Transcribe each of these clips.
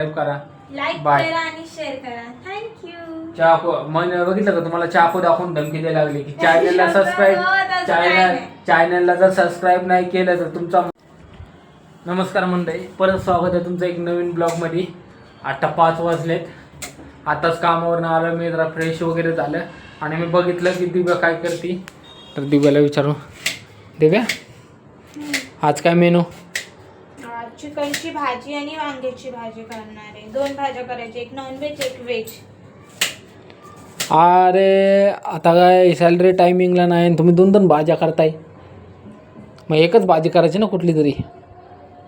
Subscribe करा. Like Bye. करा आणि शेअर करा. थँक्यू चाको मन बघितलं का तुम्हाला? चाको दाखवून धमकी द्यायला लागली की चॅनलला शंभर सबस्क्राईब तसं चॅनल नाही. चॅनलला जर सबस्क्राईब नाही केलं तर तुमचा नमस्कार मंडळी. परत स्वागत आहे तुमचं एक नवीन ब्लॉगमध्ये आता पाच वाजलेत. आताच कामावरून आलं मी जरा फ्रेश वगैरे झालं. आणि मी बघितलं की दिव्या काय करते. तर दिव्याला विचारू. दिव्या? आज काय मेनू चिकनची भाजी आणि वांग्याची भाजी करणार आहे. दोन भाज्या करायच्या एक नॉन व्हेज एक व्हेज अरे आता काय सॅलरी टायमिंगला नाही आणि तुम्ही दोन दोन भाज्या करताय. मग एकच भाजी करायची ना कुठली तरी.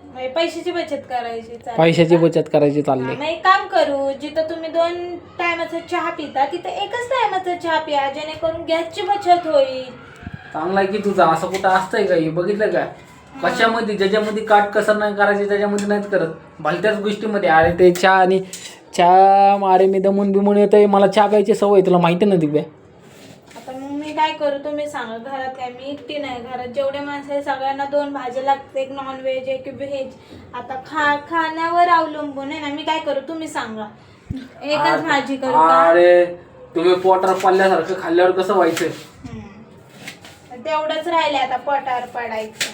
म्हणजे पैशाची बचत करायची चालेल पैशाची का? बचत करायची हा, चालली. मग एक काम करू जिथं तुम्ही दोन टायमाचा चहा पिता तिथं एकच टायमाचा चहा पिया जेणेकरून गॅसची बचत होईल. चांगला आहे की तुझं असं कुठं असतंय का? हे बघितलं का? कशामध्ये ज्याच्यामध्ये काट कसर नाही करायची त्याच्यामध्ये नाहीत करत. भलत्याच गोष्टीमध्ये. अरे ते चहा आणि चहा अरे मी दमून बिमून येतोय. मला चहा प्यायची सवय तुला माहिती ना दिव्या? आता मग मी काय करू? तुम्ही सांगा घरात काय. मी एकटी नाही. घरात जेवढे माणसं आहे सगळ्यांना दोन भाज्या लागतात. एक नॉन व्हेज एक व्हेज आता खा खाण्यावर अवलंबून आहे ना. मी काय करू? तुम्ही सांगा. एकच भाजी करू का? अरे तुम्ही पोटावर पडल्यासारखं खाल्ल्यावर कसं व्हायचं? हम्म. तेवढंच राहिले आता पोटावर पडायचं.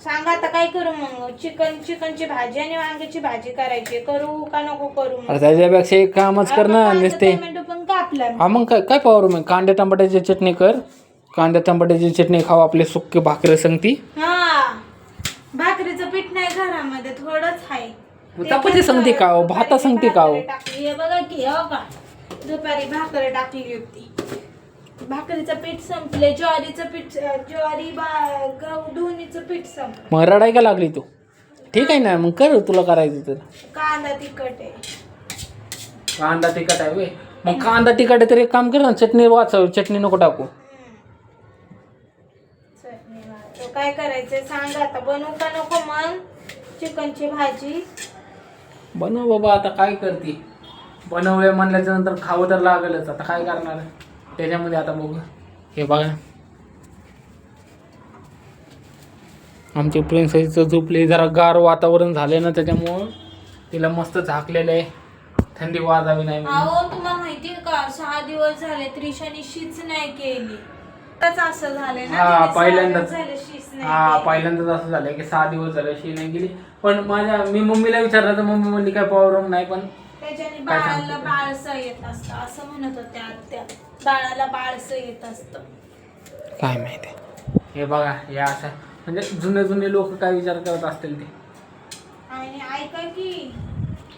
सांगा आता काय करू मग? चिकन चिकनची भाजी आणि वांग्याची भाजी करायची. करू का नको करू मग? अरे त्याच्यापेक्षा एक कामच कर ना नुसते. टोमॅटो पण कापला हा मग काय काय पावर मग? कांद्या टमाट्याची चटणी कर. कांद्या टमाट्याची चटणी खाऊ आपले सुक्के भाकरे संगती. हा. भाकरीचं पीठ नाही घरामध्ये थोडंच आहे. मग चपाती संगती का हो? भाता संगती का हो? भाकरी टाकली. हे बघा की हो का दुपारी भाकर टाकली होती. भाकरीचं पीठ संपले ज्वारीचं पीठ ज्वारी बा गहू दोन्हीचं पीठ संपलं मग रडाय का लागली तू? ठीक आहे ना मग कर तुला करायचं तर. कांदा तिखट आहे. कांदा तिखट आहे वे मग कांदा तिखट आहे तर एक काम कर ना चटणी वाचव चटणी नको टाकू. चटणी भात. काय करायचंय सांगा आता बनवू का नको मग? चिकनची भाजी. बनव बाबा आता काय करते? बनवूया म्हणल्याच्या नंतर खावं तर लागलच आता काय करणार? त्याच्यामध्ये आता बघू. हे बघा. आमचे प्रिन्सेसचं झोपले. जरा गार वातावरण झाले ना त्याच्यामुळं. तिला मस्त झाकलेलं आहे. थंडी वाजावी नाही. अहो तुम्हाला माहितीये का? सहा दिवस झाले त्रिशाने शीच नाही केली. आताच असं झालंय ना हा, तिने सहा पहिल्यांदाच. दिवस झाले शीच नाही हा केली. पहिल्यांदाच असं झालं की सहा दिवस झाले शी नाही गेली पण माझ्या मी मम्मीला विचारलं तर मम्मी म्हणली काय प्रॉब्लेम नाही पण त्याच्याने काय बाळाला? बाळसं येत असतं असं म्हणत होत्या आत्या. बाळाला बाळसं येत असतं. काय माहिती? हे बघा हे असं. म्हणजे जुने जुने लोक काय विचार करत असतील ते? आणि ऐका की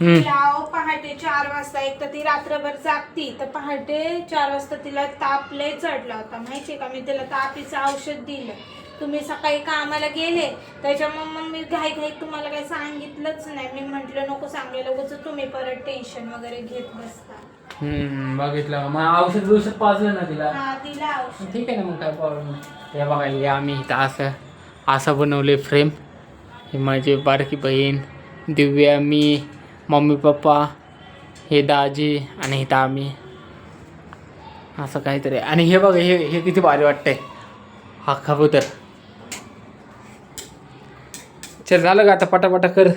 हम्म. तिला अहो पहाटे चार वाजता एक तर ती रात्रभर जागती तर पहाटे चार वाजता तिला ताप लय चढला होता. माहितीये का? मी तिला तापीचं औषध दिलं. तुम्ही सकाळी कामाला गेले त्याच्यामुळे मग मी घाई घाई तुम्हाला काही सांगितलंच नाही. मी म्हंटल नको सांगायला उगाच तुम्ही परत टेन्शन वगैरे घेत बसता. हम्म बघितलं? मग औषध बिवषध पाजलं ना तिला? हा औषध. ठीक आहे ना मग काय प्रॉब्लेम हे बघा हे आम्ही इथं असं असं बनवले फ्रेम. हे माझी बारकी बहीण दिव्या मी मम्मी पप्पा हे दाजी आणि इथं आम्ही. असं काहीतरी. आणि हे बघा हे हे किती भारी वाटतंय. हा कबूतर चल झालं का आता पटापटा कर.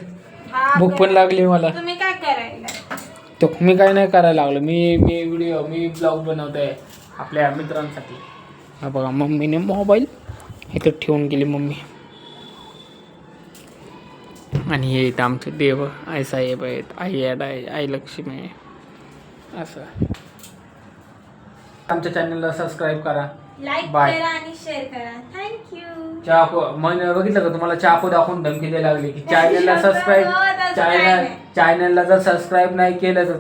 भूक पण लागली मला. तुम्ही काय करायला? तो मी काय नाही करायला लागलो. मी मी व्हिडिओ मी ब्लॉग बनवतोय आपल्या मित्रांसाठी. हा बघा मम्मीने मोबाईल इथं ठेवून गेली मम्मी. आणि हे इथं आमचे देव आई साहेब आहेत. आई ॲड आहे आई लक्ष्मी आहे. असं. आमच्या चॅनलला सबस्क्राईब करा. Like Bye. करा आणि शेअर करा. थँक्यू चाको मन बघितलं का तुम्हाला चाको दाखवून धमकी द्यायला लागली की चॅनलला सबस्क्राईब चॅनल. चॅनलला जर सबस्क्राईब नाही केलं तर